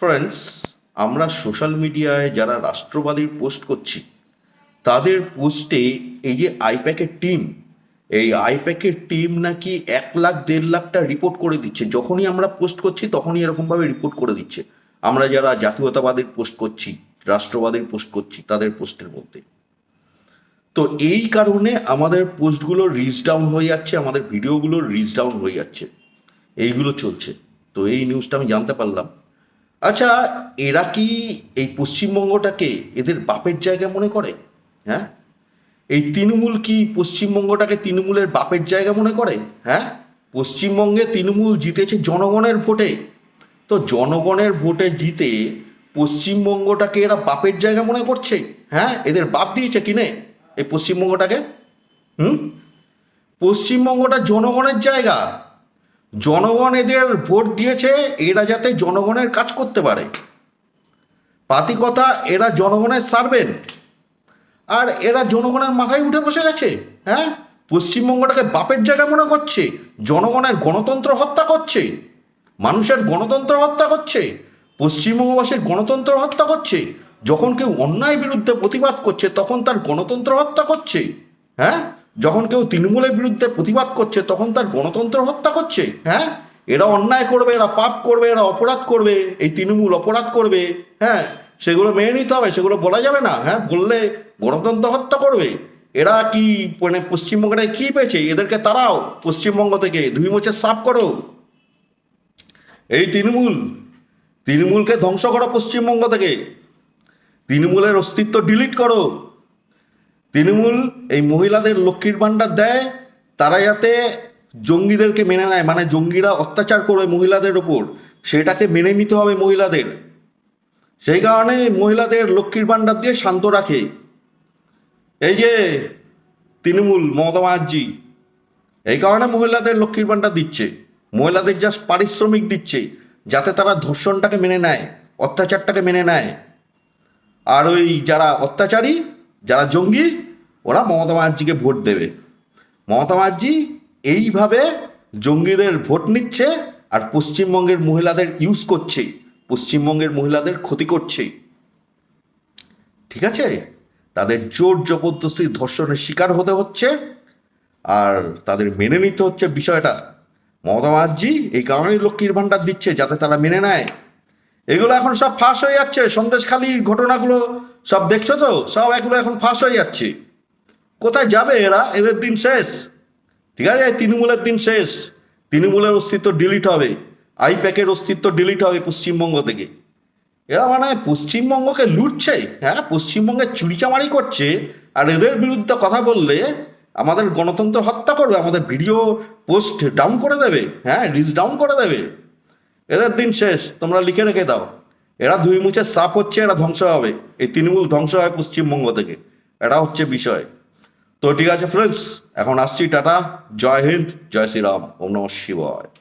Friends আমরা social মিডিয়ায় যারা রাষ্ট্রবাদীর পোস্ট করছি, তাদের পোস্টে এই যে আইপ্যাকের টিম এই আইপ্যাকের টিম নাকি এক লাখ, দেড় লাখটা রিপোর্ট করে দিচ্ছে। যখনই আমরা পোস্ট করছি, তখনই এরকমভাবে রিপোর্ট করে দিচ্ছে। আমরা যারা জাতীয়তাবাদের পোস্ট করছি, রাষ্ট্রবাদের পোস্ট করছি, তাদের পোস্টের মধ্যে। তো এই কারণে আমাদের পোস্টগুলো রিচ ডাউন হয়ে যাচ্ছে, আমাদের ভিডিওগুলো রিচ ডাউন হয়ে যাচ্ছে। এইগুলো চলছে। তো এই নিউজটা আমি জানতে পারলাম। আচ্ছা এরা কি এই পশ্চিমবঙ্গটাকে এদের বাপের জায়গা মনে করে? হ্যাঁ? এই তৃণমূল কি পশ্চিমবঙ্গটাকে তৃণমূলের বাপের জায়গা মনে করে? হ্যাঁ? পশ্চিমবঙ্গে তৃণমূল জিতেছে জনগণের ভোটে। তো জনগণের ভোটে জিতে পশ্চিমবঙ্গটাকে এরা বাপের জায়গা মনে করছে? হ্যাঁ? এদের বাপ দিয়েছে কিনে এই পশ্চিমবঙ্গটাকে? হুম? পশ্চিমবঙ্গটা জনগণের জায়গা। জনগণ এদের ভোট দিয়েছে, এরা যাতে জনগণের কাজ করতে পারে। পাতি কথা এরা জনগণের সার্ভেন্ট আর এরা জনগণের মাথায় উঠে বসে গেছে হ্যাঁ? পশ্চিমবঙ্গটাকে বাপের জায়গা মনে করছে, জনগণের গণতন্ত্র হত্যা করছে, মানুষের গণতন্ত্র হত্যা করছে, পশ্চিমবঙ্গবাসীর গণতন্ত্র হত্যা করছে, যখন কেউ অন্যায় বিরুদ্ধে প্রতিবাদ করছে, তখন তার গণতন্ত্র হত্যা করছে হ্যাঁ? যখন কেউ তৃণমূলের বিরুদ্ধে প্রতিবাদ করছে, তখন তার গণতন্ত্র হত্যা করছে হ্যাঁ? এরা অন্যায় করবে, এরা পাপ করবে, এরা অপরাধ করবে, এই তৃণমূল অপরাধ করবে হ্যাঁ? সেগুলো মেনে নিতে হবে, সেগুলো বলা যাবে না হ্যাঁ? বললে গণতন্ত্র হত্যা করবে। এরা কি মানে পশ্চিমবঙ্গটায় কি পেয়েছে? এদেরকে তারাও পশ্চিমবঙ্গ থেকে, দুই মোচে সাফ করো। এই তৃণমূল, তৃণমূলকে ধ্বংস করো পশ্চিমবঙ্গ থেকে। তৃণমূলের অস্তিত্ব ডিলিট করো। তৃণমূল এই মহিলাদের লক্ষ্মীর ভাণ্ডার দেয়, তারা যাতে জঙ্গিদেরকে মেনে নেয় মানে জঙ্গিরা অত্যাচার করে মহিলাদের ওপর, সেটাকে মেনে নিতে হবে মহিলাদের। সেই কারণে মহিলাদের লক্ষ্মীর ভাণ্ডার দিয়ে শান্ত রাখে। এই যে তৃণমূল মমতা ব্যানার্জি, এই কারণে মহিলাদের লক্ষ্মীর ভাণ্ডার দিচ্ছে। মহিলাদের জাস্ট পারিশ্রমিক দিচ্ছে, যাতে তারা ধর্ষণটাকে মেনে নেয়, অত্যাচারটাকে মেনে নেয়। আর ওই যারা অত্যাচারী যারা জঙ্গি, ওরা মমতা ব্যানার্জিকে ভোট দেবে। মমতা ব্যানার্জি এইভাবে জঙ্গিদের ভোট নিচ্ছে আর পশ্চিমবঙ্গের মহিলাদের ইউজ করছে, পশ্চিমবঙ্গের মহিলাদের ক্ষতি করছে। ঠিক আছে? তাদের জোর জবরদস্তি ধর্ষণের শিকার হতে হচ্ছে আর তাদের মেনে নিতে হচ্ছে বিষয়টা। মমতা ব্যানার্জি এই কারণেই লক্ষ্মীর ভাণ্ডার দিচ্ছে যাতে তারা মেনে নেয়। এগুলো এখন সব ফাঁস হয়ে যাচ্ছে। সন্দেশখালির ঘটনাগুলো সব দেখছ তো? সব এগুলো এখন ফাঁস হয়ে যাচ্ছে। কোথায় যাবে এরা? এদের দিন শেষ। ঠিক আছে? তৃণমূলের দিন শেষ। তৃণমূলের অস্তিত্ব ডিলিট হবে। আইপ্যাকের অস্তিত্ব ডিলিট হবে পশ্চিমবঙ্গ থেকে। এরা মানে পশ্চিমবঙ্গকে লুটছে। হ্যাঁ পশ্চিমবঙ্গে চুরিচামারি করছে। আর এদের বিরুদ্ধে কথা বললে আমাদের গণতন্ত্র হত্যা করবে, আমাদের ভিডিও পোস্ট ডাউন করে দেবে। হ্যাঁ রিচ ডাউন করে দেবে। এদের দিন শেষ। তোমরা লিখে রেখে দাও। এরা দুই মুছে সাপ হচ্ছে, এরা ধ্বংস হবে। এই তৃণমূল ধ্বংস হয় পশ্চিমবঙ্গ থেকে। এটা হচ্ছে বিষয়। তো ঠিক আছে ফ্রেন্ডস এখন আসছি টাটা। জয় হিন্দ, জয় শ্রীরাম। ওম নম শিবায়।